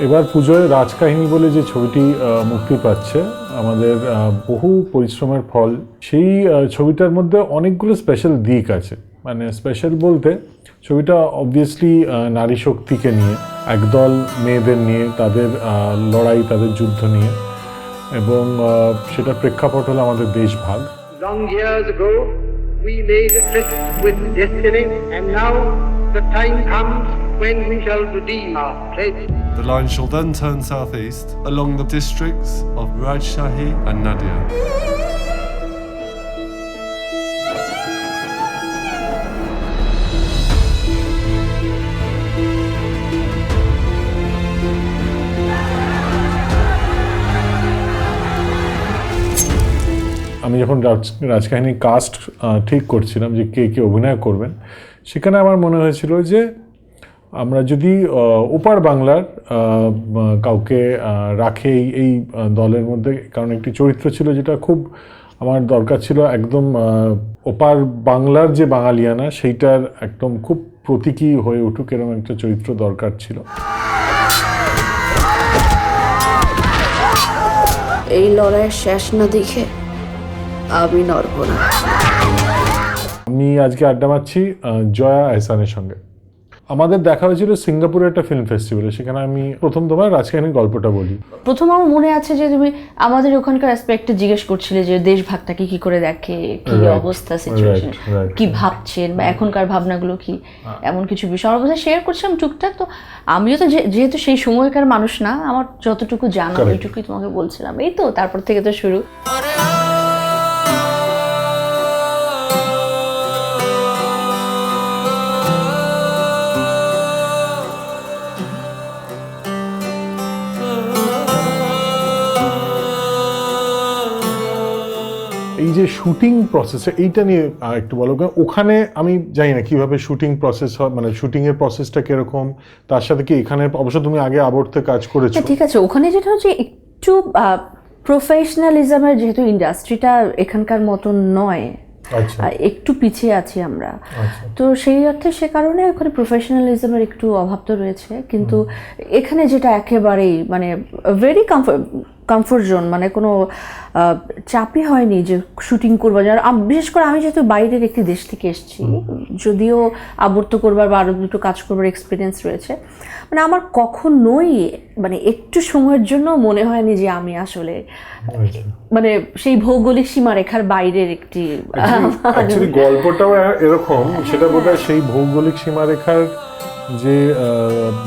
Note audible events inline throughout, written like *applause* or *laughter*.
এবার পুজোয় রাজকাহিনী বলে যে ছবিটি মুক্তি পাচ্ছে আমাদের বহু পরিশ্রমের ফল সেই ছবিটার মধ্যে অনেকগুলো স্পেশাল দিক আছে। মানে স্পেশাল বলতে ছবিটা অবভিয়াসলি নারী শক্তিকে নিয়ে একদল মেয়েদের নিয়ে তাদের লড়াই তাদের যুদ্ধ নিয়ে এবং সেটা প্রেক্ষাপট হলো আমাদের years ago, we made a with destiny, and now the time comes when we shall redeem our pledge. The line shall then turn southeast along the districts of Rajshahi and Nadia. আমি যখন রাজ Rajkahini caste ঠিক করছিলাম যে কে কে অভিনয় করবেন সেখানে আমার মনে হয়েছিল যে আমরা যদি ওপার বাংলার কাউকে রাখে এই এই দলের মধ্যে কারণ একটি চরিত্র ছিল যেটা খুব আমার দরকার ছিল একদম ওপার বাংলার যে বাঙালিয়ানা সেইটার একদম খুব প্রতীকী হয়ে উঠুক এরকম একটা চরিত্র দরকার ছিল। এই লড়াইয়ের শেষ না দেখে আমি নড়ব না। আমি আজকে আড্ডা মারছি জয়া এহসানের সঙ্গে। আমাদের দেখা হয়েছিল সিঙ্গাপুরে একটা ফিল্ম ফেস্টিভ্যালে সেখানে আমি প্রথম তোমার রাজকাহিনীর গল্পটা বলি। প্রথম আমার মনে আছে যে তুমি আমাদের ওখানকার অ্যাসপেক্টে জিজ্ঞেস করছিলে যে দেশভাগটাকে কি করে দেখে কি অবস্থা সিচুয়েশন. কি ভাবছেন বা এখনকার ভাবনাগুলো কি এমন কিছু বিষয়। আমার শেয়ার করছিলাম টুকটাক তো আমিও তো যে- যেহেতু সেই সময়কার মানুষ না আমার যতটুকু জানা ওইটুকুই তোমাকে বলছিলাম। এই তো তারপর থেকে তো শুরু। এই যে শুটিং প্রসেস এইটা নিয়ে একটু বলো। ওখানে আমি জানি না কীভাবে শুটিং প্রসেস হয় মানে শুটিং এর প্রসেসটা কীরকম তার সাথে কি এখানে অবশ্য তুমি আগে আবর্তে কাজ করেছ? হ্যাঁ ঠিক আছে। ওখানে যেটা হচ্ছে একটু প্রফেশনালিজমের যেহেতু ইন্ডাস্ট্রিটা এখানকার মতন নয় আচ্ছা। একটু পিছিয়ে আছি আমরা। আচ্ছা। তো সেই অর্থে সে কারণে ওখানে প্রফেশনালিজমের একটু অভাব তো রয়েছে। কিন্তু এখানে যেটা একেবারেই মানে ভেরি কমফোর্ট কমফোর্ট জোন মানে কোনো চাপই হয়নি যে শুটিং করব। আম- বিশেষ করে আমি যেহেতু বাইরের একটি দেশ থেকে এসেছি যদিও আবর্ত করবার বা আরও দুটো কাজ করবার এক্সপিরিয়েন্স রয়েছে মানে আমার কখনোই মানে একটু সময়ের জন্য মনে হয়নি যে আমি আসলে আচ্ছা। মানে সেই ভৌগোলিক সীমারেখার বাইরের একটি গল্পটাও এরকম সেটা বোধহয় সেই ভৌগোলিক সীমারেখার যে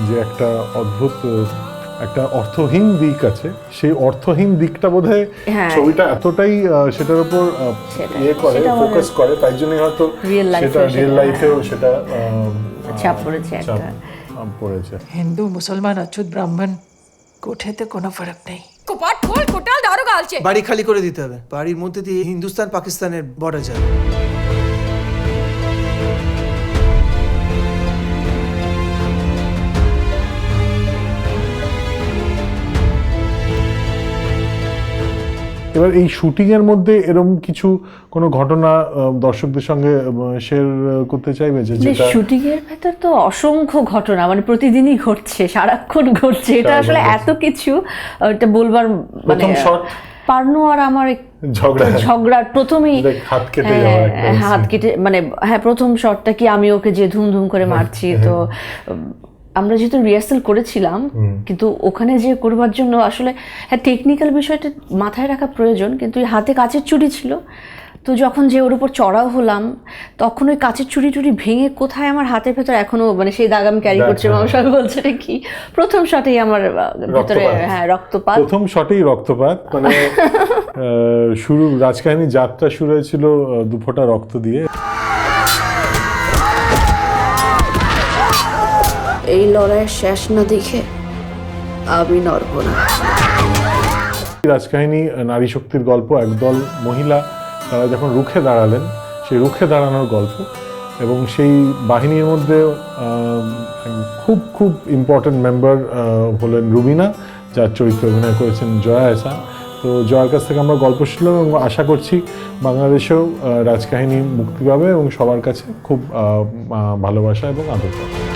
যে একটা অদ্ভুত একটা অর্থহীন দিক আছে। সেই অর্থহীন দিকটা বোধহয় হ্যাঁ। ছবিটা এতটাই সেটার উপর ইয়ে করে ফোকাস করে তাই জন্য হয়তো সেটা রিয়েল লাইফেও সেটা হ্যাঁ। চাপ পড়েছে একটা। পড়েছে। হিন্দু মুসলমান অচ্যুত ব্রাহ্মণ কোঠেতে কোনো ফরক নেই। কপাট ফুল কোটাল দারোগা আলছে বাড়ি খালি করে দিতে হবে। বাড়ির মধ্যে দিয়ে হিন্দুস্তান পাকিস্তানের বর্ডার যাবে। এবার এই শুটিং এর মধ্যে এরকম কিছু কোনো ঘটনা দর্শকদের সঙ্গে শেয়ার করতে চাইবে যে যেটা শুটিং এর ভেতর তো অসংখ্য ঘটনা মানে প্রতিদিনই ঘটছে সারাক্ষণ ঘটছে। এটা আসলে এত কিছু এটা বলবার মানে? পার্নো আর আমার ঝগড়া। ঝগড়া প্রথমেই হাত কেটে হ্যাঁ, হাত কেটে মানে হ্যাঁ প্রথম শটটা কি আমি ওকে যে ধুম ধুম করে মারছি তো আমরা যেহেতু রিহার্সাল করেছিলাম কিন্তু ওখানে যে করবার জন্য আসলে হ্যাঁ টেকনিক্যাল বিষয়টা মাথায় রাখা প্রয়োজন কিন্তু হাতে কাচের চুড়ি ছিল। তো যখন যে ওর উপর চড়াও হলাম তখন ওই কাচের চুড়ি টুড়ি ভেঙে কোথায় আমার হাতের ভেতর এখনও মানে সেই দাগ আমি ক্যারি করছি। আমার বলছে কি? প্রথম শটেই আমার ভেতরে। হ্যাঁ রক্তপাত। প্রথম শটেই রক্তপাত মানে *laughs* শুরু রাজকাহিনী যাত্রা শুরু হয়েছিল দুফোঁটা রক্ত দিয়ে। এই লড়াইয়ের শেষ না দেখে আমি নড়ব না। রাজকাহিনী নারী শক্তির গল্প, একদল মহিলা, তারা যখন রুখে দাঁড়ালেন, সেই রুখে দাঁড়ানোর গল্প এবং সেই বাহিনীর মধ্যে খুব খুব ইম্পর্ট্যান্ট মেম্বার হলেন রুবিনা, যার চরিত্রে অভিনয় করেছেন জয়া এসা। তো জয়ার কাছ থেকে আমরা গল্প শুনলাম এবং আশা করছি বাংলাদেশেও রাজকাহিনী মুক্তি পাবে এবং সবার কাছে খুব ভালোবাসা এবং আদর পাবে।